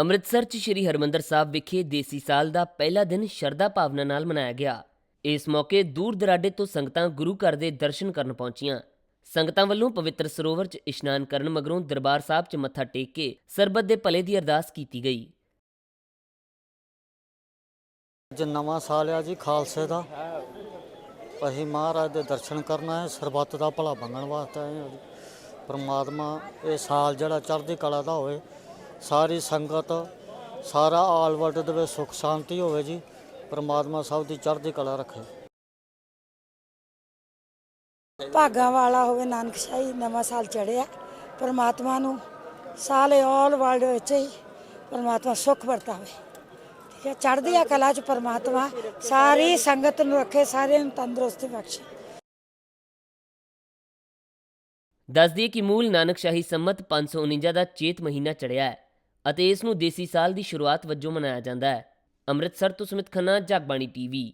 ਅੰਮ੍ਰਿਤਸਰ 'ਚ ਸ੍ਰੀ ਹਰਮੰਦਰ ਸਾਹਿਬ ਵਿਖੇ ਦੇਸੀ ਸਾਲ ਦਾ ਪਹਿਲਾ ਦਿਨ ਸ਼ਰਧਾ ਭਾਵਨਾ ਨਾਲ ਮਨਾਇਆ ਗਿਆ। ਇਸ ਮੌਕੇ ਦੂਰ ਦਰਾਡੇ ਤੋਂ ਸੰਗਤਾਂ ਗੁਰੂ ਘਰ ਦੇ ਦਰਸ਼ਨ ਕਰਨ ਪਹੁੰਚੀਆਂ। ਸੰਗਤਾਂ ਵੱਲੋਂ ਪਵਿੱਤਰ ਸਰੋਵਰ 'ਚ ਇਸ਼ਨਾਨ ਕਰਨ ਮਗਰੋਂ ਦਰਬਾਰ ਸਾਹਿਬ 'ਚ ਮੱਥਾ ਟੇਕ ਕੇ ਸਰਬੱਤ ਦੇ ਭਲੇ ਦੀ ਅਰਦਾਸ ਕੀਤੀ ਗਈ। ਅੱਜ ਨਵਾਂ ਸਾਲ ਆ ਜੀ ਖਾਲਸੇ ਦਾ। ਅਸੀਂ ਮਹਾਰਾਜ ਦੇ ਦਰਸ਼ਨ ਕਰਨਾ ਹੈ ਸਰਬੱਤ ਦਾ ਭਲਾ ਮੰਗਣ ਵਾਸਤੇ ਆਏ ਹਾਂ ਜੀ। ਪਰਮਾਤਮਾ ਇਹ ਸਾਲ ਜਿਹੜਾ ਚੜ੍ਹਦੀ ਕਲਾ ਦਾ ਹੋਵੇ ਸਾਰੀ ਸੰਗਤ ਸਾਰਾ ਆਲ ਵਰਲਡ ਦੇ ਵਿੱਚ ਸੁਖ ਸ਼ਾਂਤੀ ਹੋਵੇ ਜੀ ਪਰਮਾਤਮਾ ਸਭ ਦੀ ਚੜ੍ਹਦੀ ਕਲਾ ਰੱਖੇ। ਭਾਗਾਂ ਵਾਲਾ ਹੋਵੇ ਨਾਨਕਸ਼ਾਹੀ ਨਵਾਂ ਸਾਲ ਚੜਿਆ ਪਰਮਾਤਮਾ ਨੂੰ ਸਾਲੇ ਆਲ ਵਰਲਡ ਵਿੱਚ ਹੀ ਪਰਮਾਤਮਾ ਸੁੱਖ ਵਰਤਾਵੇ। ਠੀਕ ਹੈ ਚੜ੍ਹਦੀ ਆ ਕਲਾ ਚ ਪਰਮਾਤਮਾ ਸਾਰੀ ਸੰਗਤ ਨੂੰ ਰੱਖੇ ਸਾਰਿਆਂ ਨੂੰ ਤੰਦਰੁਸਤੀ ਬਖਸ਼ੇ। ਦੱਸ ਦਈਏ ਕਿ ਮੂਲ ਨਾਨਕਸ਼ਾਹੀ ਸੰਮਤ 549 ਦਾ ਚੇਤ ਮਹੀਨਾ ਚੜਿਆ ਹੈ। ਅਤੇ ਇਸ ਨੂੰ ਦੇਸੀ ਸਾਲ ਦੀ ਸ਼ੁਰੂਆਤ ਵਜੋਂ ਮਨਾਇਆ ਜਾਂਦਾ ਹੈ। ਅੰਮ੍ਰਿਤਸਰ ਤੋਂ ਸੁਮਿਤ ਖੰਨਾ, ਜਗਬਾਣੀ ਟੀਵੀ।